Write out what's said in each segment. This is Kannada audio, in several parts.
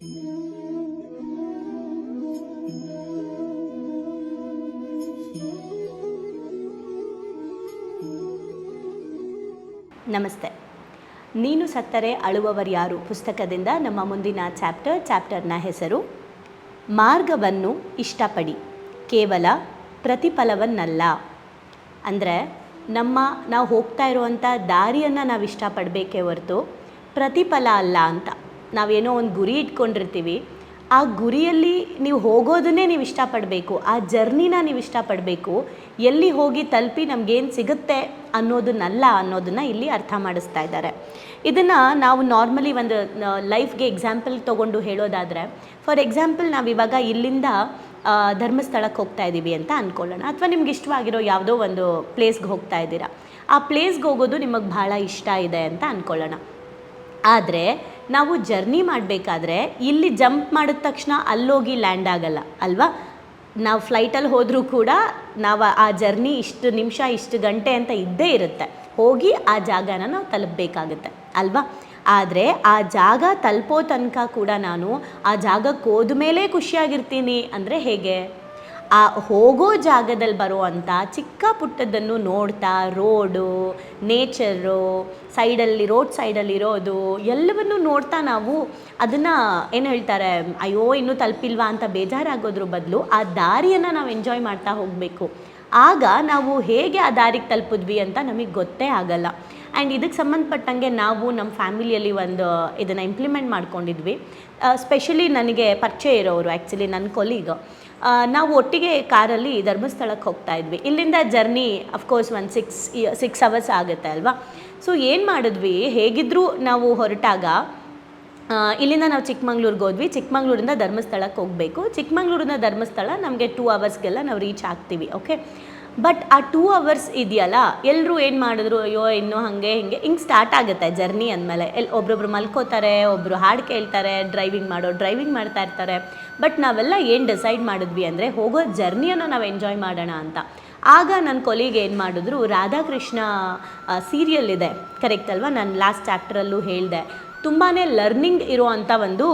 ನಮಸ್ತೆ. ನೀನು ಸತ್ತರೆ ಅಳುವವರ್ಯಾರು ಪುಸ್ತಕದಿಂದ ನಮ್ಮ ಮುಂದಿನ ಚಾಪ್ಟರ್, ಚಾಪ್ಟರ್ನ ಹೆಸರು, ಮಾರ್ಗವನ್ನು ಇಷ್ಟಪಡಿ. ಕೇವಲ ಪ್ರತಿಫಲವನ್ನಲ್ಲ. ಅಂದರೆ, ನಮ್ಮ, ನಾವು ಹೋಗ್ತಾ ಇರುವಂಥ ದಾರಿಯನ್ನು ನಾವು ಇಷ್ಟಪಡಬೇಕೇ ಹೊರತು ಪ್ರತಿಫಲ ಅಲ್ಲ ಅಂತ. ನಾವೇನೋ ಒಂದು ಗುರಿ ಇಟ್ಕೊಂಡಿರ್ತೀವಿ, ಆ ಗುರಿಯಲ್ಲಿ ನೀವು ಹೋಗೋದನ್ನೇ ನೀವು ಇಷ್ಟಪಡಬೇಕು, ಆ ಜರ್ನಿನ ನೀವು ಇಷ್ಟಪಡಬೇಕು, ಎಲ್ಲಿ ಹೋಗಿ ತಲುಪಿ ನಮಗೇನು ಸಿಗುತ್ತೆ ಅನ್ನೋದನ್ನಲ್ಲ ಅನ್ನೋದನ್ನು ಇಲ್ಲಿ ಅರ್ಥ ಮಾಡಿಸ್ತಾ ಇದ್ದಾರೆ. ಇದನ್ನು ನಾವು ನಾರ್ಮಲಿ ಒಂದು ಲೈಫ್ಗೆ ಎಕ್ಸಾಂಪಲ್ ತೊಗೊಂಡು ಹೇಳೋದಾದರೆ, ಫಾರ್ ಎಕ್ಸಾಂಪಲ್ ನಾವು ಇವಾಗ ಇಲ್ಲಿಂದ ಧರ್ಮಸ್ಥಳಕ್ಕೆ ಹೋಗ್ತಾ ಇದ್ದೀವಿ ಅಂತ ಅಂದ್ಕೊಳ್ಳೋಣ ಅಥವಾ ನಿಮ್ಗೆ ಇಷ್ಟವಾಗಿರೋ ಯಾವುದೋ ಒಂದು ಪ್ಲೇಸ್ಗೆ ಹೋಗ್ತಾ ಇದ್ದೀರಾ. ಆ ಪ್ಲೇಸ್ಗೆ ಹೋಗೋದು ನಿಮಗೆ ಭಾಳ ಇಷ್ಟ ಇದೆ ಅಂತ ಅಂದ್ಕೊಳ್ಳೋಣ ಆದರೆ ನಾವು ಜರ್ನಿ ಮಾಡಬೇಕಾದ್ರೆ ಇಲ್ಲಿ ಜಂಪ್ ಮಾಡಿದ ತಕ್ಷಣ ಅಲ್ಲೋಗಿ ಲ್ಯಾಂಡ್ ಆಗಲ್ಲ, ಅಲ್ವಾ? ನಾವು ಫ್ಲೈಟಲ್ಲಿ ಹೋದರೂ ಕೂಡ ನಾವು ಆ ಜರ್ನಿ ಇಷ್ಟು ನಿಮಿಷ, ಇಷ್ಟು ಗಂಟೆ ಅಂತ ಇದ್ದೇ ಇರುತ್ತೆ. ಹೋಗಿ ಆ ಜಾಗನ ನಾವು ತಲುಪಬೇಕಾಗುತ್ತೆ, ಅಲ್ವಾ? ಆದರೆ ಆ ಜಾಗ ತಲುಪೋ ತನಕ ಕೂಡ ನಾನು ಆ ಜಾಗಕ್ಕೆ ಹೋದ್ಮೇಲೆ ಖುಷಿಯಾಗಿರ್ತೀನಿ. ಅಂದರೆ ಹೇಗೆ? ಆ ಹೋಗೋ ಜಾಗದಲ್ಲಿ ಬರುವಂಥ ಚಿಕ್ಕ ಪುಟ್ಟದನ್ನು ನೋಡ್ತಾ ರೋಡು, ನೇಚರು, ಸೈಡಲ್ಲಿ ರೋಡ್ ಸೈಡಲ್ಲಿರೋದು ಎಲ್ಲವನ್ನು ನೋಡ್ತಾ ನಾವು ಅದನ್ನು ಏನು ಹೇಳ್ತಾರೆ, ಅಯ್ಯೋ ಇನ್ನೂ ತಲುಪಿಲ್ವಾ ಅಂತ ಬೇಜಾರಾಗೋದ್ರ ಬದಲು ಆ ದಾರಿಯನ್ನು ನಾವು ಎಂಜಾಯ್ ಮಾಡ್ತಾ ಹೋಗಬೇಕು. ಆಗ ನಾವು ಹೇಗೆ ಆ ದಾರಿಗೆ ತಲುಪಿದ್ವಿ ಅಂತ ನಮಗೆ ಗೊತ್ತೇ ಆಗಲ್ಲ. ಆ್ಯಂಡ್ ಇದಕ್ಕೆ ಸಂಬಂಧಪಟ್ಟಂಗೆ ನಾವು ನಮ್ಮ ಫ್ಯಾಮಿಲಿಯಲ್ಲಿ ಒಂದು ಇದನ್ನು ಇಂಪ್ಲಿಮೆಂಟ್ ಮಾಡ್ಕೊಂಡಿದ್ವಿ. ಸ್ಪೆಷಲಿ ನನಗೆ ಪರಿಚಯ ಇರೋರು ಆ್ಯಕ್ಚುಲಿ ನನ್ನ ಕೊಲೀಗ್ ನಾವು ಒಟ್ಟಿಗೆ ಕಾರಲ್ಲಿ ಧರ್ಮಸ್ಥಳಕ್ಕೆ ಹೋಗ್ತಾ ಇದ್ವಿ. ಇಲ್ಲಿಂದ ಜರ್ನಿ ಅಫ್ಕೋರ್ಸ್ ಒಂದು ಸಿಕ್ಸ್ ಸಿಕ್ಸ್ ಅವರ್ಸ್ ಆಗುತ್ತೆ ಅಲ್ವಾ? ಸೊ ಏನು ಮಾಡಿದ್ವಿ? ಹೇಗಿದ್ದರೂ ನಾವು ಹೊರಟಾಗ ಇಲ್ಲಿಂದ ನಾವು ಚಿಕ್ಕಮಂಗ್ಳೂರಿಗೆ ಹೋದ್ವಿ. ಚಿಕ್ಕಮಂಗ್ಳೂರಿಂದ ಧರ್ಮಸ್ಥಳಕ್ಕೆ ಹೋಗಬೇಕು. ಚಿಕ್ಕಮಂಗ್ಳೂರಿಂದ ಧರ್ಮಸ್ಥಳ ನಮಗೆ ಟೂ ಅವರ್ಸ್ಗೆಲ್ಲ ನಾವು ರೀಚ್ ಆಗ್ತೀವಿ ಓಕೆ ಬಟ್ ಆ ಟೂ ಅವರ್ಸ್ ಇದೆಯಲ್ಲ ಎಲ್ಲರೂ ಏನು ಮಾಡಿದ್ರು, ಅಯ್ಯೋ, ಇನ್ನೂ ಹಾಗೆ, ಹಿಂಗೆ ಹಿಂಗೆ ಸ್ಟಾರ್ಟ್ ಆಗುತ್ತೆ ಜರ್ನಿ ಅಂದಮೇಲೆ. ಎಲ್ಲಿ ಒಬ್ರೊಬ್ರು ಮಲ್ಕೋತಾರೆ ಒಬ್ಬರು ಹಾಡು ಕೇಳ್ತಾರೆ ಡ್ರೈವಿಂಗ್ ಮಾಡೋ ಡ್ರೈವಿಂಗ್ ಮಾಡ್ತಾ ಇರ್ತಾರೆ. ಬಟ್ ನಾವೆಲ್ಲ ಏನು ಡಿಸೈಡ್ ಮಾಡಿದ್ವಿ ಅಂದರೆ, ಹೋಗೋ ಜರ್ನಿಯನ್ನು ನಾವು ಎಂಜಾಯ್ ಮಾಡೋಣ ಅಂತ. ಆಗ ನನ್ನ ಕೊಲಿಗೆ ಏನು ಮಾಡಿದ್ರು, ರಾಧಾಕೃಷ್ಣ ಸೀರಿಯಲ್ ಇದೆ. ಕರೆಕ್ಟ್ ಅಲ್ವಾ? ನಾನು ಲಾಸ್ಟ್ ಚಾಪ್ಟ್ರಲ್ಲೂ ಹೇಳಿದೆ. ತುಂಬಾ ಲರ್ನಿಂಗ್ ಇರುವಂಥ ಒಂದು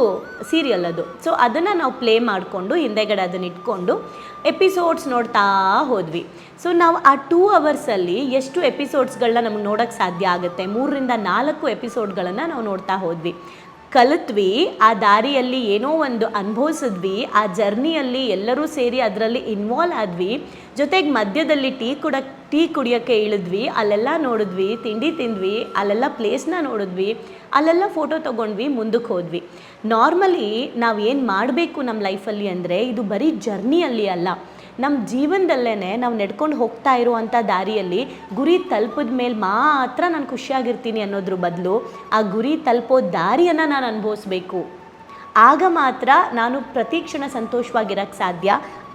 ಸೀರಿಯಲ್ ಅದು. ಸೊ ಅದನ್ನು ನಾವು ಪ್ಲೇ ಮಾಡಿಕೊಂಡು, ಹಿಂದೆಗಡೆ ಅದನ್ನ ಇಟ್ಕೊಂಡು ಎಪಿಸೋಡ್ಸ್ ನೋಡ್ತಾ ಹೋದ್ವಿ. ಸೊ ನಾವು ಆ ಟೂ ಅವರ್ಸಲ್ಲಿ ಎಷ್ಟು ಎಪಿಸೋಡ್ಸ್ಗಳನ್ನ ನಮ್ಗೆ ನೋಡೋಕ್ಕೆ ಸಾಧ್ಯ ಆಗುತ್ತೆ? ಮೂರರಿಂದ ನಾಲ್ಕು ಎಪಿಸೋಡ್ಗಳನ್ನು ನಾವು ನೋಡ್ತಾ ಹೋದ್ವಿ. ಕಲಿತ್ವಿ, ಆ ದಾರಿಯಲ್ಲಿ ಏನೋ ಒಂದು ಅನುಭವಿಸಿದ್ವಿ, ಆ ಜರ್ನಿಯಲ್ಲಿ ಎಲ್ಲರೂ ಸೇರಿ ಅದರಲ್ಲಿ ಇನ್ವಾಲ್ವ್ ಆದ್ವಿ. ಜೊತೆಗೆ ಮಧ್ಯದಲ್ಲಿ ಟೀ ಕುಡ, ಟೀ ಕುಡಿಯೋಕ್ಕೆ ಇಳಿದ್ವಿ, ಅಲ್ಲೆಲ್ಲ ನೋಡಿದ್ವಿ, ತಿಂಡಿ ತಿಂದ್ವಿ, ಅಲ್ಲೆಲ್ಲ ಪ್ಲೇಸ್ನ ನೋಡಿದ್ವಿ, ಅಲ್ಲೆಲ್ಲ ಫೋಟೋ ತೊಗೊಂಡ್ವಿ ಮುಂದಕ್ಕೆ ಹೋದ್ವಿ. ನಾರ್ಮಲಿ ನಾವು ಏನು ಮಾಡಬೇಕು ನಮ್ಮ ಲೈಫಲ್ಲಿ ಅಂದರೆ ಇದು ಬರೀ ಜರ್ನಿಯಲ್ಲಿ ಅಲ್ಲ. ನಮ್ಮ ಜೀವನದಲ್ಲೇ ನಾವು ನಡ್ಕೊಂಡು ಹೋಗ್ತಾ ಇರುವಂಥ ದಾರಿಯಲ್ಲಿ ಗುರಿ ತಲುಪಿದ ಮೇಲೆ ಮಾತ್ರ ನಾನು ಖುಷಿಯಾಗಿರ್ತೀನಿ ಅನ್ನೋದ್ರ ಬದಲು ಆ ಗುರಿ ತಲುಪೋ ದಾರಿಯನ್ನು ನಾನು ಅನುಭವಿಸ್ಬೇಕು. ಆಗ ಮಾತ್ರ ನಾನು ಪ್ರತಿ ಕ್ಷಣ ಸಂತೋಷವಾಗಿರೋಕ್ಕೆ ಸಾಧ್ಯ.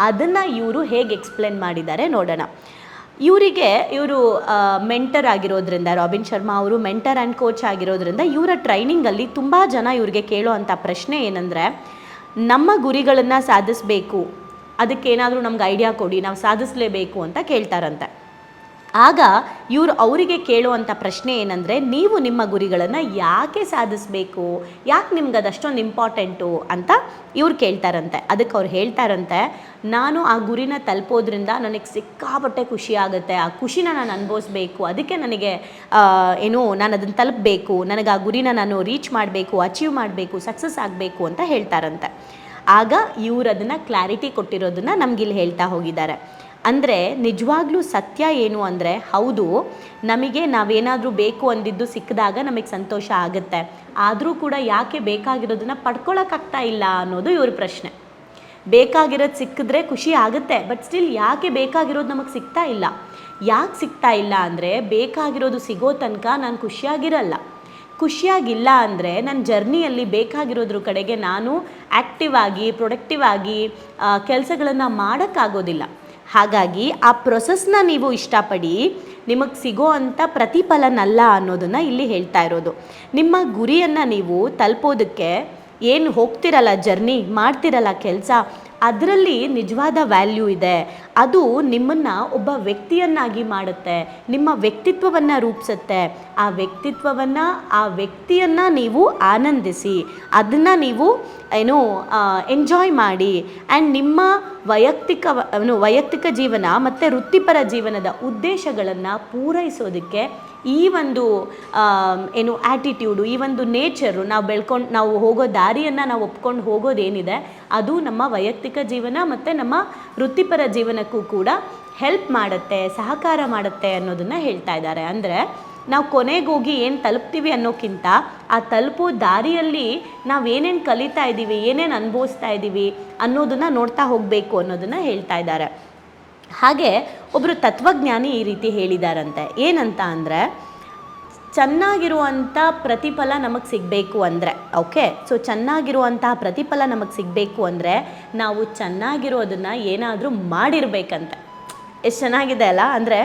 ಅದನ್ನು ಇವರು ಹೇಗೆ ಎಕ್ಸ್ಪ್ಲೇನ್ ಮಾಡಿದ್ದಾರೆ ನೋಡೋಣ. ಇವರಿಗೆ ಇವರು ಮೆಂಟರ್ ಆಗಿರೋದ್ರಿಂದ, ರಾಬಿನ್ ಶರ್ಮಾ ಅವರು ಮೆಂಟರ್ ಆ್ಯಂಡ್ ಕೋಚ್ ಆಗಿರೋದ್ರಿಂದ ಇವರ ಟ್ರೈನಿಂಗಲ್ಲಿ ತುಂಬ ಜನ ಇವರಿಗೆ ಕೇಳೋ ಅಂಥ ಪ್ರಶ್ನೆ ಏನಂದರೆ, ನಮ್ಮ ಗುರಿಗಳನ್ನು ಸಾಧಿಸಬೇಕು. ಅದಕ್ಕೇನಾದರೂ ನಮ್ಗೆ ಐಡಿಯಾ ಕೊಡಿ, ನಾವು ಸಾಧಿಸಲೇಬೇಕು ಅಂತ ಕೇಳ್ತಾರಂತೆ. ಆಗ ಇವರು ಅವರಿಗೆ ಕೇಳುವಂಥ ಪ್ರಶ್ನೆ ಏನಂದರೆ, ನೀವು ನಿಮ್ಮ ಗುರಿಗಳನ್ನು ಯಾಕೆ ಸಾಧಿಸಬೇಕು? ಯಾಕೆ ನಿಮ್ಗೆ ಅದಷ್ಟೊಂದು ಇಂಪಾರ್ಟೆಂಟು ಅಂತ ಇವ್ರು ಕೇಳ್ತಾರಂತೆ. ಅದಕ್ಕೆ ಅವ್ರು ಹೇಳ್ತಾರಂತೆ, ನಾನು ಆ ಗುರಿನ ತಲುಪೋದ್ರಿಂದ ನನಗೆ ಸಿಕ್ಕಾಪಟ್ಟೆ ಖುಷಿ ಆಗುತ್ತೆ. ಆ ಖುಷಿನ ನಾನು ಅನುಭವಿಸ್ಬೇಕು. ಅದಕ್ಕೆ ನನಗೆ ಏನು, ನಾನು ಅದನ್ನು ತಲುಪಬೇಕು. ನನಗೆ ಆ ಗುರಿನ ನಾನು ರೀಚ್ ಮಾಡಬೇಕು ಅಚೀವ್ ಮಾಡಬೇಕು ಸಕ್ಸಸ್ ಆಗಬೇಕು ಅಂತ ಹೇಳ್ತಾರಂತೆ. ಆಗ ಇವರು ಅದನ್ನು ಕ್ಲಾರಿಟಿ ಕೊಟ್ಟಿರೋದನ್ನು ನಮಗಿಲ್ಲಿ ಹೇಳ್ತಾ ಹೋಗಿದ್ದಾರೆ. ಅಂದರೆ ನಿಜವಾಗ್ಲೂ ಸತ್ಯ ಏನು ಅಂದರೆ ಹೌದು, ನಮಗೆ ನಾವೇನಾದರೂ ಬೇಕು ಅಂದಿದ್ದು ಸಿಕ್ಕಿದಾಗ ನಮಗೆ ಸಂತೋಷ ಆಗುತ್ತೆ. ಆದರೂ ಕೂಡ ಯಾಕೆ ಬೇಕಾಗಿರೋದನ್ನು ಪಡ್ಕೊಳಕ್ಕಾಗ್ತಾ ಇಲ್ಲ ಅನ್ನೋದು ಇವ್ರ ಪ್ರಶ್ನೆ. ಬೇಕಾಗಿರೋದು ಸಿಕ್ಕಿದ್ರೆ ಖುಷಿ ಆಗುತ್ತೆ ಬಟ್ ಸ್ಟಿಲ್ ಯಾಕೆ ಬೇಕಾಗಿರೋದು ನಮಗೆ ಸಿಗ್ತಾ ಇಲ್ಲ? ಯಾಕೆ ಸಿಗ್ತಾ ಇಲ್ಲ ಅಂದರೆ ಬೇಕಾಗಿರೋದು ಸಿಗೋ ತನಕ ನಾನು ಖುಷಿಯಾಗಿರಲ್ಲ. ಖುಷಿಯಾಗಿಲ್ಲ ಅಂದರೆ ನನ್ನ ಜರ್ನಿಯಲ್ಲಿ ಬೇಕಾಗಿರೋದ್ರ ಕಡೆಗೆ ನಾನು ಆ್ಯಕ್ಟಿವ್ ಆಗಿ ಪ್ರೊಡಕ್ಟಿವ್ ಆಗಿ ಕೆಲಸಗಳನ್ನು ಮಾಡೋಕ್ಕಾಗೋದಿಲ್ಲ. ಹಾಗಾಗಿ ಆ ಪ್ರೊಸೆಸ್ನ ನೀವು ಇಷ್ಟಪಡಿ ನಿಮಗೆ ಸಿಗೋ ಅಂಥ ಪ್ರತಿಫಲನಲ್ಲ ಅನ್ನೋದನ್ನು ಇಲ್ಲಿ ಹೇಳ್ತಾ ಇರೋದು. ನಿಮ್ಮ ಗುರಿಯನ್ನು ನೀವು ತಲುಪೋದಕ್ಕೆ ಏನು ಹೋಗ್ತಿರಲ್ಲ, ಜರ್ನಿ ಮಾಡ್ತಿರಲ್ಲ ಕೆಲಸ, ಅದರಲ್ಲಿ ನಿಜವಾದ ವ್ಯಾಲ್ಯೂ ಇದೆ. ಅದು ನಿಮ್ಮನ್ನು ಒಬ್ಬ ವ್ಯಕ್ತಿಯನ್ನಾಗಿ ಮಾಡುತ್ತೆ. ನಿಮ್ಮ ವ್ಯಕ್ತಿತ್ವವನ್ನು ರೂಪಿಸುತ್ತೆ. ಆ ವ್ಯಕ್ತಿತ್ವವನ್ನು, ಆ ವ್ಯಕ್ತಿಯನ್ನು ನೀವು ಆನಂದಿಸಿ, ಅದನ್ನು ನೀವು, ಏನು ಎಂಜಾಯ್ ಮಾಡಿ. ಆ್ಯಂಡ್ ನಿಮ್ಮ ವೈಯಕ್ತಿಕ ವೈಯಕ್ತಿಕ ಜೀವನ ಮತ್ತು ವೃತ್ತಿಪರ ಜೀವನದ ಉದ್ದೇಶಗಳನ್ನು ಪೂರೈಸೋದಕ್ಕೆ ಈ ಒಂದು ಏನು ಆ್ಯಟಿಟ್ಯೂಡು ಈ ಒಂದು ನೇಚರು ನಾವು ಬೆಳ್ಕೊಂಡು, ನಾವು ಹೋಗೋ ದಾರಿಯನ್ನು ನಾವು ಒಪ್ಕೊಂಡು ಹೋಗೋದೇನಿದೆ, ಅದು ನಮ್ಮ ವೈಯಕ್ತಿಕ ಜೀವನ ಮತ್ತು ನಮ್ಮ ವೃತ್ತಿಪರ ಜೀವನಕ್ಕೂ ಕೂಡ ಹೆಲ್ಪ್ ಮಾಡುತ್ತೆ, ಸಹಕಾರ ಮಾಡುತ್ತೆ ಅನ್ನೋದನ್ನು ಹೇಳ್ತಾ ಇದ್ದಾರೆ. ಅಂದರೆ ನಾವು ಕೊನೆಗೋಗಿ ಏನು ತಲುಪ್ತೀವಿ ಅನ್ನೋಕ್ಕಿಂತ ಆ ತಲುಪೋ ದಾರಿಯಲ್ಲಿ ನಾವು ಏನೇನು ಕಲಿತಾ ಇದ್ದೀವಿ ಏನೇನು ಅನುಭವಿಸ್ತಾ ಇದ್ದೀವಿ ಅನ್ನೋದನ್ನು ನೋಡ್ತಾ ಹೋಗಬೇಕು ಅನ್ನೋದನ್ನು ಹೇಳ್ತಾ ಇದ್ದಾರೆ. ಹಾಗೆ ಒಬ್ಬರು ತತ್ವಜ್ಞಾನಿ ಈ ರೀತಿ ಹೇಳಿದಾರಂತೆ. ಏನಂತ ಅಂದರೆ ಚೆನ್ನಾಗಿರುವಂಥ ಪ್ರತಿಫಲ ನಮಗೆ ಸಿಗಬೇಕು ಅಂದರೆ ಓಕೆ ಸೊ ಚೆನ್ನಾಗಿರುವಂತಹ ಪ್ರತಿಫಲ ನಮಗೆ ಸಿಗಬೇಕು ಅಂದರೆ, ನಾವು ಚೆನ್ನಾಗಿರೋದನ್ನು ಏನಾದರೂ ಮಾಡಿರಬೇಕಂತೆ. ಎಷ್ಟು ಚೆನ್ನಾಗಿದೆ ಅಲ್ಲ? ಅಂದರೆ,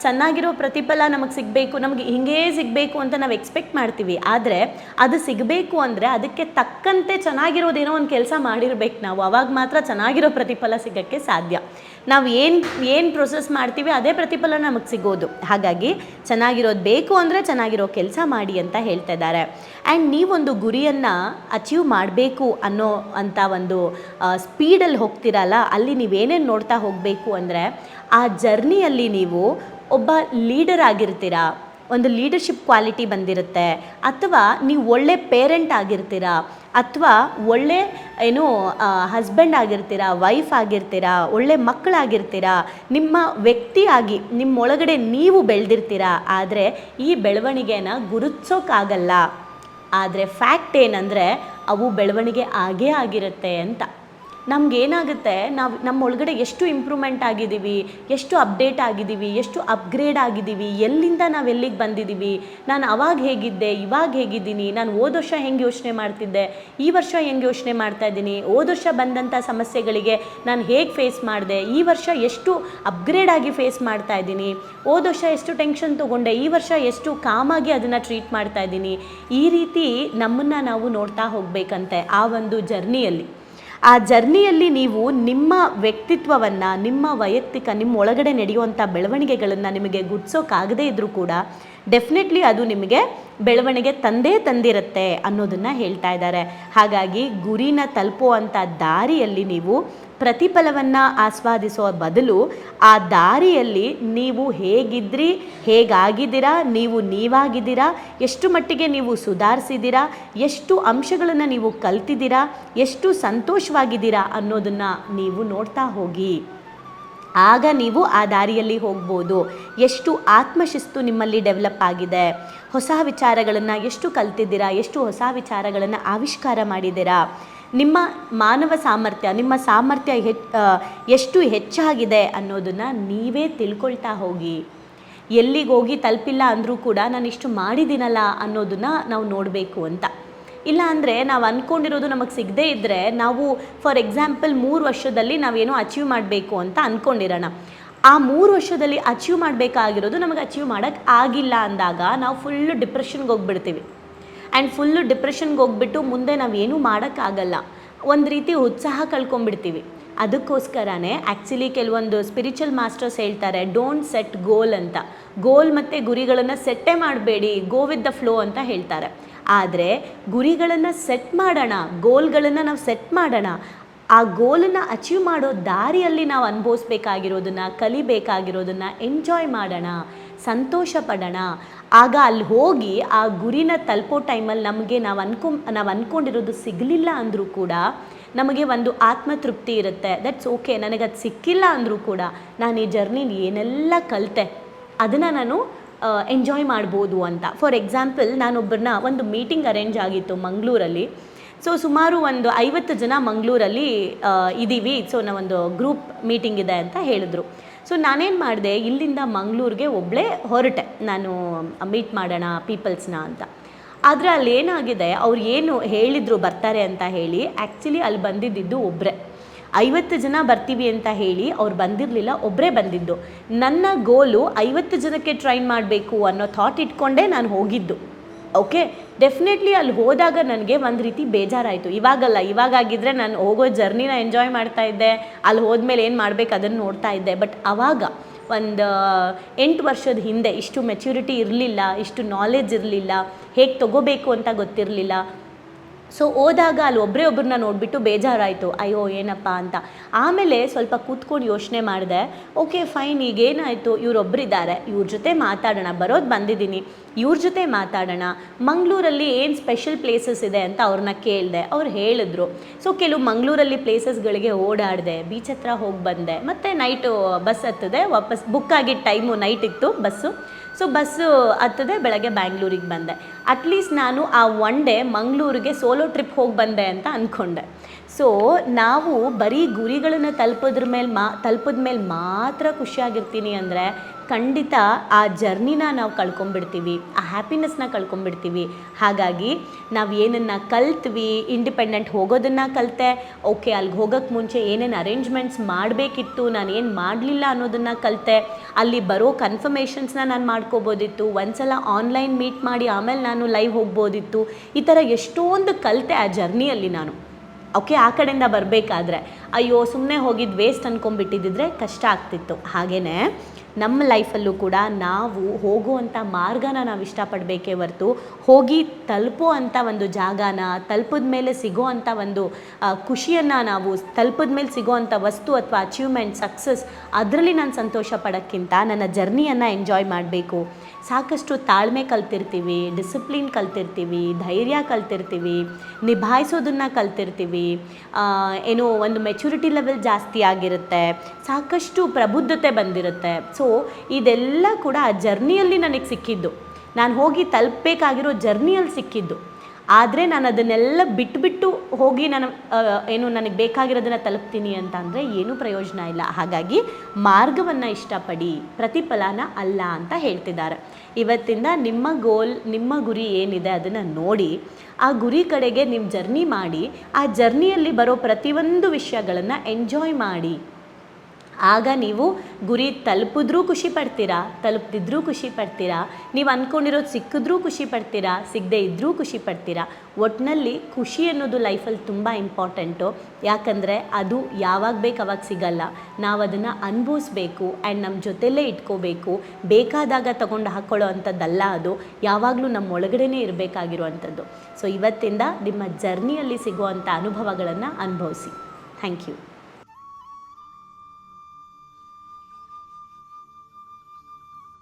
ಚೆನ್ನಾಗಿರೋ ಪ್ರತಿಫಲ ನಮಗೆ ಸಿಗಬೇಕು, ನಮಗೆ ಹಿಂಗೇ ಸಿಗಬೇಕು ಅಂತ ನಾವು ಎಕ್ಸ್ಪೆಕ್ಟ್ ಮಾಡ್ತೀವಿ. ಆದರೆ, ಅದು ಸಿಗಬೇಕು ಅಂದರೆ ಅದಕ್ಕೆ ತಕ್ಕಂತೆ ಚೆನ್ನಾಗಿರೋದೇನೋ ಒಂದು ಕೆಲಸ ಮಾಡಿರ್ಬೇಕು ನಾವು. ಅವಾಗ ಮಾತ್ರ ಚೆನ್ನಾಗಿರೋ ಪ್ರತಿಫಲ ಸಿಗೋಕ್ಕೆ ಸಾಧ್ಯ. ನಾವು ಏನು ಏನು ಪ್ರೊಸೆಸ್ ಮಾಡ್ತೀವಿ ಅದೇ ಪ್ರತಿಫಲ ನಮಗೆ ಸಿಗೋದು. ಹಾಗಾಗಿ ಚೆನ್ನಾಗಿರೋದು ಬೇಕು ಅಂದರೆ ಚೆನ್ನಾಗಿರೋ ಕೆಲಸ ಮಾಡಿ ಅಂತ ಹೇಳ್ತಾ ಇದ್ದಾರೆ. ಆ್ಯಂಡ್ ನೀವೊಂದು ಗುರಿಯನ್ನು ಅಚೀವ್ ಮಾಡಬೇಕು ಅನ್ನೋ ಅಂಥ ಒಂದು ಸ್ಪೀಡಲ್ಲಿ ಹೋಗ್ತಿರಲ್ಲ, ಅಲ್ಲಿ ನೀವೇನೇನು ನೋಡ್ತಾ ಹೋಗಬೇಕು ಅಂದರೆ ಆ ಜರ್ನಿಯಲ್ಲಿ ನೀವು ಒಬ್ಬ ಲೀಡರ್ ಆಗಿರ್ತೀರಾ, ಒಂದು ಲೀಡರ್ಶಿಪ್ ಕ್ವಾಲಿಟಿ ಬಂದಿರುತ್ತೆ, ಅಥವಾ ನೀವು ಒಳ್ಳೆ ಪೇರೆಂಟ್ ಆಗಿರ್ತೀರಾ ಅಥವಾ ಒಳ್ಳೆ, ಏನು ಹಸ್ಬೆಂಡ್ ಆಗಿರ್ತೀರಾ ವೈಫ್ ಆಗಿರ್ತೀರಾ, ಒಳ್ಳೆ ಮಕ್ಕಳಾಗಿರ್ತೀರಾ, ನಿಮ್ಮ ವ್ಯಕ್ತಿಯಾಗಿ, ನಿಮ್ಮೊಳಗಡೆ ನೀವು ಬೆಳೆದಿರ್ತೀರಾ, ಆದರೆ ಈ ಬೆಳವಣಿಗೆನ ಗುರುತಿಸೋಕ್ಕಾಗಲ್ಲ ಆದರೆ ಫ್ಯಾಕ್ಟ್ ಏನಂದರೆ, ಅವು ಬೆಳವಣಿಗೆ ಆಗೇ ಆಗಿರುತ್ತೆ ಅಂತ. ನಮಗೇನಾಗುತ್ತೆ, ನಾವು ನಮ್ಮೊಳಗಡೆ ಎಷ್ಟು ಇಂಪ್ರೂವ್ಮೆಂಟ್ ಆಗಿದ್ದೀವಿ ಎಷ್ಟು ಅಪ್ಡೇಟ್ ಆಗಿದ್ದೀವಿ ಎಷ್ಟು ಅಪ್ಗ್ರೇಡ್ ಆಗಿದ್ದೀವಿ ಎಲ್ಲಿಂದ ನಾವು ಎಲ್ಲಿಗೆ ಬಂದಿದ್ದೀವಿ ನಾನು ಅವಾಗ ಹೇಗಿದ್ದೆ, ಇವಾಗ ಹೇಗಿದ್ದೀನಿ, ನಾನು ಹೋದ ವರ್ಷ ಹೆಂಗೆ ಯೋಚನೆ ಮಾಡ್ತಿದ್ದೆ, ಈ ವರ್ಷ ಹೆಂಗೆ ಯೋಚನೆ ಮಾಡ್ತಾ ಇದ್ದೀನಿ, ಹೋದ ವರ್ಷ ಬಂದಂಥ ಸಮಸ್ಯೆಗಳಿಗೆ ನಾನು ಹೇಗೆ ಫೇಸ್ ಮಾಡಿದೆ, ಈ ವರ್ಷ ಎಷ್ಟು ಅಪ್ಗ್ರೇಡ್ ಆಗಿ ಫೇಸ್ ಮಾಡ್ತಾ ಇದ್ದೀನಿ, ಹೋದ ವರ್ಷ ಎಷ್ಟು ಟೆನ್ಷನ್ ತೊಗೊಂಡೆ, ಈ ವರ್ಷ ಎಷ್ಟು ಕಾಮಾಗಿ ಅದನ್ನು ಟ್ರೀಟ್ ಮಾಡ್ತಾ ಇದ್ದೀನಿ, ಈ ರೀತಿ ನಮ್ಮನ್ನು ನಾವು ನೋಡ್ತಾ ಹೋಗಬೇಕಂತೆ ಆ ಒಂದು ಜರ್ನಿಯಲ್ಲಿ ಆ ಜರ್ನಿಯಲ್ಲಿ ನೀವು ನಿಮ್ಮ ವ್ಯಕ್ತಿತ್ವವನ್ನು, ನಿಮ್ಮ ವೈಯಕ್ತಿಕ, ನಿಮ್ಮ ಒಳಗಡೆ ನಡೆಯುವಂಥ ಬೆಳವಣಿಗೆಗಳನ್ನು ನಿಮಗೆ ಗುಡ್ಸೋಕ್ಕಾಗದೇ ಇದ್ದರೂ ಕೂಡ ಡೆಫಿನೆಟ್ಲಿ ಅದು ನಿಮಗೆ ಬೆಳವಣಿಗೆ ತಂದೇ ತಂದಿರುತ್ತೆ ಅನ್ನೋದನ್ನು ಹೇಳ್ತಾ ಇದ್ದಾರೆ. ಹಾಗಾಗಿ ಗುರಿನ ತಲುಪುವಂಥ ದಾರಿಯಲ್ಲಿ ನೀವು ಪ್ರತಿಫಲವನ್ನು ಆಸ್ವಾದಿಸೋ ಬದಲು ಆ ದಾರಿಯಲ್ಲಿ ನೀವು ಹೇಗಿದ್ರಿ, ಹೇಗಾಗಿದ್ದೀರಾ, ನೀವು ನೀವಾಗಿದ್ದೀರಾ, ಎಷ್ಟು ಮಟ್ಟಿಗೆ ನೀವು ಸುಧಾರಿಸಿದ್ದೀರಾ, ಎಷ್ಟು ಅಂಶಗಳನ್ನು ನೀವು ಕಲ್ತಿದ್ದೀರಾ, ಎಷ್ಟು ಸಂತೋಷವಾಗಿದ್ದೀರಾ ಅನ್ನೋದನ್ನು ನೀವು ನೋಡ್ತಾ ಹೋಗಿ. ಆಗ ನೀವು ಆ ದಾರಿಯಲ್ಲಿ ಹೋಗ್ಬೋದು. ಎಷ್ಟು ಆತ್ಮಶಿಸ್ತು ನಿಮ್ಮಲ್ಲಿ ಡೆವಲಪ್ ಆಗಿದೆ. ಹೊಸ ವಿಚಾರಗಳನ್ನು ಎಷ್ಟು ಕಲ್ತಿದ್ದೀರಾ? ಎಷ್ಟು ಹೊಸ ವಿಚಾರಗಳನ್ನು ಆವಿಷ್ಕಾರ ಮಾಡಿದ್ದೀರಾ? ನಿಮ್ಮ ಮಾನವ ಸಾಮರ್ಥ್ಯ, ನಿಮ್ಮ ಸಾಮರ್ಥ್ಯ ಹೆಚ್ ಎಷ್ಟು ಹೆಚ್ಚಾಗಿದೆ ಅನ್ನೋದನ್ನು ನೀವೇ ತಿಳ್ಕೊಳ್ತಾ ಹೋಗಿ. ಎಲ್ಲಿಗೆ ಹೋಗಿ ತಲುಪಿಲ್ಲ ಅಂದರೂ ಕೂಡ ನಾನು ಇಷ್ಟು ಮಾಡಿದ್ದೀನಲ್ಲ ಅನ್ನೋದನ್ನು ನಾವು ನೋಡಬೇಕು ಅಂತ. ಇಲ್ಲ ಅಂದರೆ ನಾವು ಅಂದ್ಕೊಂಡಿರೋದು ನಮಗೆ ಸಿಗದೇ ಇದ್ದರೆ ನಾವು ಫಾರ್ ಎಕ್ಸಾಂಪಲ್ ಮೂರು ವರ್ಷದಲ್ಲಿ ನಾವೇನೋ ಅಚೀವ್ ಮಾಡಬೇಕು ಅಂತ ಅಂದ್ಕೊಂಡಿರೋಣ ಆ ಮೂರು ವರ್ಷದಲ್ಲಿ ಅಚೀವ್ ಮಾಡಬೇಕಾಗಿರೋದು ನಮಗೆ ಅಚೀವ್ ಮಾಡೋಕ್ಕೆ ಆಗಿಲ್ಲ ಅಂದಾಗ ನಾವು ಫುಲ್ಲು ಡಿಪ್ರೆಷನ್ಗೆ ಹೋಗ್ಬಿಡ್ತೀವಿ. ಆ್ಯಂಡ್ ಫುಲ್ಲು ಡಿಪ್ರೆಷನ್ಗೆ ಹೋಗ್ಬಿಟ್ಟು ಮುಂದೆ ನಾವೇನೂ ಮಾಡೋಕ್ಕಾಗಲ್ಲ ಒಂದು ರೀತಿ ಉತ್ಸಾಹ ಕಳ್ಕೊಂಡ್ಬಿಡ್ತೀವಿ. ಅದಕ್ಕೋಸ್ಕರನೇ ಆ್ಯಕ್ಚುಲಿ ಕೆಲವೊಂದು ಸ್ಪಿರಿಚುವಲ್ ಮಾಸ್ಟರ್ಸ್ ಹೇಳ್ತಾರೆ ಡೋಂಟ್ ಸೆಟ್ ಗೋಲ್ ಅಂತ. ಗೋಲ್ ಮತ್ತು ಗುರಿಗಳನ್ನು ಸೆಟ್ಟೇ ಮಾಡಬೇಡಿ ಗೋ ವಿತ್ ದ ಫ್ಲೋ ಅಂತ ಹೇಳ್ತಾರೆ. ಆದರೆ ಗುರಿಗಳನ್ನು ಸೆಟ್ ಮಾಡೋಣ ಗೋಲ್ಗಳನ್ನು ನಾವು ಸೆಟ್ ಮಾಡೋಣ, ಆ ಗೋಲನ್ನು ಅಚೀವ್ ಮಾಡೋ ದಾರಿಯಲ್ಲಿ ನಾವು ಅನುಭವಿಸ್ಬೇಕಾಗಿರೋದನ್ನು, ಕಲಿಬೇಕಾಗಿರೋದನ್ನು ಎಂಜಾಯ್ ಮಾಡೋಣ, ಸಂತೋಷ ಪಡೋಣ. ಆಗ ಅಲ್ಲಿ ಹೋಗಿ ಆ ಗುರಿನ ತಲುಪೋ ಟೈಮಲ್ಲಿ ನಮಗೆ ನಾವು ಅನ್ಕೊ, ನಾವು ಅಂದ್ಕೊಂಡಿರೋದು ಸಿಗಲಿಲ್ಲ ಅಂದರೂ ಕೂಡ ನಮಗೆ ಒಂದು ಆತ್ಮತೃಪ್ತಿ ಇರುತ್ತೆ. ದಟ್ಸ್ ಓಕೆ ನನಗೆ ಅದು ಸಿಕ್ಕಿಲ್ಲ ಅಂದರೂ ಕೂಡ ನಾನು ಈ ಜರ್ನಿಲಿ ಏನೆಲ್ಲ ಕಲಿತೆ, ಅದನ್ನು ನಾನು ಎಂಜಾಯ್ ಮಾಡ್ಬೋದು ಅಂತ. ಫಾರ್ ಎಕ್ಸಾಂಪಲ್ ನಾನೊಬ್ಬರನ್ನ ಒಂದು ಮೀಟಿಂಗ್ ಅರೇಂಜ್ ಆಗಿತ್ತು ಮಂಗಳೂರಲ್ಲಿ. ಸೊ ಸುಮಾರು ಒಂದು ಐವತ್ತು ಜನ ಮಂಗಳೂರಲ್ಲಿ ಇದ್ದೀವಿ ಸೊ ನಾವೊಂದು ಗ್ರೂಪ್ ಮೀಟಿಂಗ್ ಇದೆ ಅಂತ ಹೇಳಿದ್ರು. ಸೊ ನಾನೇನು ಮಾಡಿದೆ, ಇಲ್ಲಿಂದ ಮಂಗಳೂರಿಗೆ ಒಬ್ಬಳೇ ಹೊರಟೆ. ನಾನು ಮೀಟ್ ಮಾಡೋಣ ಪೀಪಲ್ಸ್ನ ಅಂತ. ಆದರೆ ಅಲ್ಲಿ ಏನಾಗಿದೆ, ಅವ್ರು ಏನು ಹೇಳಿದರು, ಬರ್ತಾರೆ ಅಂತ ಹೇಳಿ ಆ್ಯಕ್ಚುಲಿ ಅಲ್ಲಿ ಬಂದಿದ್ದಿದ್ದು ಒಬ್ಬರೇ ಐವತ್ತು ಜನ ಬರ್ತೀವಿ ಅಂತ ಹೇಳಿ ಅವ್ರು ಬಂದಿರಲಿಲ್ಲ ಒಬ್ಬರೇ ಬಂದಿದ್ದು. ನನ್ನ ಗೋಲು ಐವತ್ತು ಜನಕ್ಕೆ ಟ್ರೈನ್ ಮಾಡಬೇಕು ಅನ್ನೋ ಥಾಟ್ ಇಟ್ಕೊಂಡೇ ನಾನು ಹೋಗಿದ್ದು. ಓಕೆ ಡೆಫಿನೆಟ್ಲಿ ಅಲ್ಲಿ ಹೋದಾಗ ನನಗೆ ಒಂದು ರೀತಿ ಬೇಜಾರಾಯಿತು. ಇವಾಗಲ್ಲ ಇವಾಗಾಗಿದ್ದರೆ ನಾನು ಹೋಗೋ ಜರ್ನಿನ ಎಂಜಾಯ್ ಮಾಡ್ತಾ ಇದ್ದೆ, ಅಲ್ಲಿ ಹೋದ್ಮೇಲೆ ಏನು ಮಾಡಬೇಕು ಅದನ್ನು ನೋಡ್ತಾ ಇದ್ದೆ. ಬಟ್ ಆವಾಗ ಒಂದು ಎಂಟು ವರ್ಷದ ಹಿಂದೆ ಇಷ್ಟು ಮೆಚ್ಯೂರಿಟಿ ಇರಲಿಲ್ಲ, ಇಷ್ಟು ನಾಲೆಜ್ ಇರಲಿಲ್ಲ, ಹೇಗೆ ತೊಗೋಬೇಕು ಅಂತ ಗೊತ್ತಿರಲಿಲ್ಲ. ಸೊ ಹೋದಾಗ ಅಲ್ಲಿ ಒಬ್ಬರೇ ಒಬ್ಬರನ್ನ ನೋಡಿಬಿಟ್ಟು ಬೇಜಾರಾಯಿತು. ಅಯ್ಯೋ, ಏನಪ್ಪ ಅಂತ. ಆಮೇಲೆ ಸ್ವಲ್ಪ ಕೂತ್ಕೊಂಡು ಯೋಚನೆ ಮಾಡಿದೆ, ಓಕೆ, ಫೈನ್ ಈಗ ಏನಾಯಿತು ಇವರೊಬ್ಬರಿದ್ದಾರೆ ಇವ್ರ ಜೊತೆ ಮಾತಾಡೋಣ. ಬರೋದು ಬಂದಿದ್ದೀನಿ. ಇವ್ರ ಜೊತೆ ಮಾತಾಡೋಣ. ಮಂಗಳೂರಲ್ಲಿ ಏನು ಸ್ಪೆಷಲ್ ಪ್ಲೇಸಸ್ ಇದೆ ಅಂತ ಅವ್ರನ್ನ ಕೇಳಿದೆ. ಅವ್ರು ಹೇಳಿದ್ರು. ಸೊ ಕೆಲವು ಮಂಗಳೂರಲ್ಲಿ ಪ್ಲೇಸಸ್ಗಳಿಗೆ ಓಡಾಡಿದೆ. ಬೀಚ್ ಹತ್ರ ಹೋಗಿ ಬಂದೆ. ಮತ್ತು ನೈಟು ಬಸ್ ಹತ್ತದೆ. ವಾಪಸ್ ಬುಕ್ ಆಗಿದ್ದ ಟೈಮು ನೈಟ್ ಇತ್ತು ಬಸ್ಸು. ಸೊ ಬಸ್ಸು ಹತ್ತದೆ, ಬೆಳಗ್ಗೆ ಬ್ಯಾಂಗ್ಳೂರಿಗೆ ಬಂದೆ. ಅಟ್ಲೀಸ್ಟ್ ನಾನು ಆ ಒನ್ ಡೇ ಮಂಗಳೂರಿಗೆ ಸೋಲೋ ಟ್ರಿಪ್ ಹೋಗಿ ಬಂದೆ ಅಂತ ಅಂದ್ಕೊಂಡೆ ಸೊ ನಾವು ಬರೀ ಗುರಿಗಳನ್ನು ತಲುಪೋದ್ರ ಮೇಲೆ ಮಾ ತಲುಪಿದ ಮೇಲೆ ಮಾತ್ರ ಖುಷಿಯಾಗಿರ್ತೀನಿ ಅಂದರೆ ಖಂಡಿತ ಆ ಜರ್ನಿನ ನಾವು ಕಳ್ಕೊಂಬಿಡ್ತೀವಿ, ಆ ಹ್ಯಾಪಿನೆಸ್ನ ಕಳ್ಕೊಂಬಿಡ್ತೀವಿ. ಹಾಗಾಗಿ ನಾವು ಏನನ್ನು ಕಲ್ತ್ವಿ ಇಂಡಿಪೆಂಡೆಂಟ್ ಹೋಗೋದನ್ನು ಕಲಿತೆ ಓಕೆ ಅಲ್ಲಿಗೆ ಹೋಗೋಕ್ಕೆ ಮುಂಚೆ ಏನೇನು ಅರೇಂಜ್ಮೆಂಟ್ಸ್ ಮಾಡಬೇಕಿತ್ತು, ನಾನು ಏನು ಮಾಡಲಿಲ್ಲ ಅನ್ನೋದನ್ನು ಕಲಿತೆ. ಅಲ್ಲಿ ಬರೋ ಕನ್ಫರ್ಮೇಷನ್ಸ್ನ ನಾನು ಮಾಡ್ಕೋಬೋದಿತ್ತು, ಒಂದ್ಸಲ ಆನ್ಲೈನ್ ಮೀಟ್ ಮಾಡಿ ಆಮೇಲೆ ನಾನು ಲೈವ್ ಹೋಗ್ಬೋದಿತ್ತು. ಈ ಥರ ಎಷ್ಟೊಂದು ಕಲಿತೆ ಆ ಜರ್ನಿಯಲ್ಲಿ ನಾನು. ಓಕೆ ಆ ಕಡೆಯಿಂದ ಬರಬೇಕಾದ್ರೆ, ಅಯ್ಯೋ ಸುಮ್ಮನೆ ಹೋಗಿದ್ದು ವೇಸ್ಟ್ ಅಂದ್ಕೊಂಬಿಟ್ಟಿದ್ದಿದ್ರೆ ಕಷ್ಟ ಆಗ್ತಿತ್ತು. ಹಾಗೆಯೇ ನಮ್ಮ ಲೈಫಲ್ಲೂ ಕೂಡ ನಾವು ಹೋಗುವಂಥ ಮಾರ್ಗನ ನಾವು ಇಷ್ಟಪಡಬೇಕೇ ಹೊರ್ತು ಹೋಗಿ ತಲುಪೋ ಅಂಥ ಒಂದು ಜಾಗನ, ತಲುಪಿದ ಮೇಲೆ ಸಿಗೋ ಅಂಥ ಒಂದು ಖುಷಿಯನ್ನು ನಾವು ತಲುಪಿದ ಮೇಲೆ ಸಿಗೋ ಅಂಥ ವಸ್ತು ಅಥವಾ ಅಚೀವ್ಮೆಂಟ್ ಸಕ್ಸಸ್ ಅದರಲ್ಲಿ ನಾನು ಸಂತೋಷ ಪಡೋಕ್ಕಿಂತ ನನ್ನ ಜರ್ನಿಯನ್ನು ಎಂಜಾಯ್ ಮಾಡಬೇಕು. ಸಾಕಷ್ಟು ತಾಳ್ಮೆ ಕಲ್ತಿರ್ತೀವಿ ಡಿಸಿಪ್ಲಿನ್ ಕಲ್ತಿರ್ತೀವಿ, ಧೈರ್ಯ ಕಲ್ತಿರ್ತೀವಿ, ನಿಭಾಯಿಸೋದನ್ನು ಕಲ್ತಿರ್ತೀವಿ. ಏನು ಒಂದು ಮೆಚುರಿಟಿ ಲೆವೆಲ್ ಜಾಸ್ತಿ ಆಗಿರುತ್ತೆ, ಸಾಕಷ್ಟು ಪ್ರಬುದ್ಧತೆ ಬಂದಿರುತ್ತೆ. ಸೊ ಇದೆಲ್ಲ ಕೂಡ ಆ ಜರ್ನಿಯಲ್ಲಿ ನನಗೆ ಸಿಕ್ಕಿದ್ದು. ನಾನು ಹೋಗಿ ತಲುಪಬೇಕಾಗಿರೋ ಜರ್ನಿಯಲ್ಲಿ ಸಿಕ್ಕಿದ್ದು. ಆದರೆ ನಾನು ಅದನ್ನೆಲ್ಲ ಬಿಟ್ಬಿಟ್ಟು ಹೋಗಿ ನಾನು ಏನು ನನಗೆ ಬೇಕಾಗಿರೋದನ್ನು ತಲುಪ್ತೀನಿ ಅಂತ ಅಂದರೆ ಏನೂ ಪ್ರಯೋಜನ ಇಲ್ಲ. ಹಾಗಾಗಿ ಮಾರ್ಗವನ್ನು ಇಷ್ಟಪಡಿ, ಪ್ರತಿಫಲನ ಅಲ್ಲ ಅಂತ ಹೇಳ್ತಿದ್ದಾರೆ. ಇವತ್ತಿಂದ ನಿಮ್ಮ ಗೋಲ್ ನಿಮ್ಮ ಗುರಿ ಏನಿದೆ ಅದನ್ನು ನೋಡಿ, ಆ ಗುರಿ ಕಡೆಗೆ ನಿಮ್ಮ ಜರ್ನಿ ಮಾಡಿ, ಆ ಜರ್ನಿಯಲ್ಲಿ ಬರೋ ಪ್ರತಿಯೊಂದು ವಿಷಯಗಳನ್ನು ಎಂಜಾಯ್ ಮಾಡಿ. ಆಗ ನೀವು ಗುರಿ ತಲುಪಿದ್ರೂ ಖುಷಿ ಪಡ್ತೀರಾ, ತಲುಪದಿದ್ರೂ ಖುಷಿ ಪಡ್ತೀರಾ, ನೀವು ಅಂದ್ಕೊಂಡಿರೋದು ಸಿಕ್ಕಿದ್ರೂ ಖುಷಿ ಪಡ್ತೀರಾ, ಸಿಗದೆ ಇದ್ದರೂ ಖುಷಿ ಪಡ್ತೀರಾ ಒಟ್ಟಿನಲ್ಲಿ ಖುಷಿ ಅನ್ನೋದು ಲೈಫಲ್ಲಿ ತುಂಬ ಇಂಪಾರ್ಟೆಂಟು. ಯಾಕಂದರೆ ಅದು ಯಾವಾಗ ಬೇಕು ಅವಾಗ ಸಿಗಲ್ಲ. ನಾವು ಅದನ್ನು ಅನುಭವಿಸ್ಬೇಕು, ಆ್ಯಂಡ್ ನಮ್ಮ ಜೊತೆಲೇ ಇಟ್ಕೋಬೇಕು. ಬೇಕಾದಾಗ ತಗೊಂಡು ಹಾಕ್ಕೊಳ್ಳೋ ಅಂಥದ್ದಲ್ಲ ಅದು. ಯಾವಾಗಲೂ ನಮ್ಮ ಒಳಗಡೆನೇ ಇರಬೇಕಾಗಿರುವಂಥದ್ದು. ಸೊ ಇವತ್ತಿಂದ ನಿಮ್ಮ ಜರ್ನಿಯಲ್ಲಿ ಸಿಗುವಂಥ ಅನುಭವಗಳನ್ನು ಅನುಭವಿಸಿ. Thank you